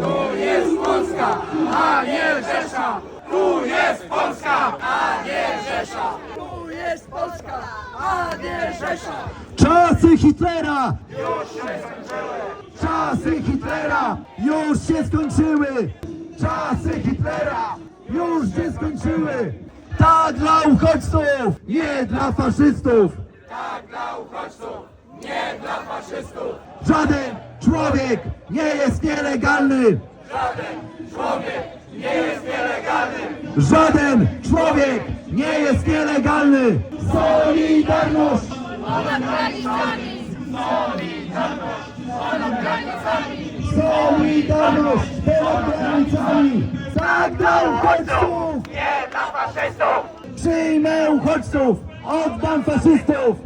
Tu jest Polska, a nie Rzesza! Tu jest Polska, a nie Rzesza! Tu jest Polska, a nie Rzesza! Czasy Hitlera! Już się skończyły! Czasy Hitlera już się skończyły! Czasy Hitlera już się skończyły! Tak dla uchodźców, nie dla faszystów! Tak dla uchodźców, nie dla faszystów! Żaden człowiek nie jest nielegalny! Żaden człowiek nie jest nielegalny! Żaden człowiek nie jest nielegalny! Solidarność! Ponad granicami! Ponad granicami! Solidarność ponad granicami! Tak dla uchodźców! Nie dla faszystów! Przyjmę uchodźców! Oddam faszystów!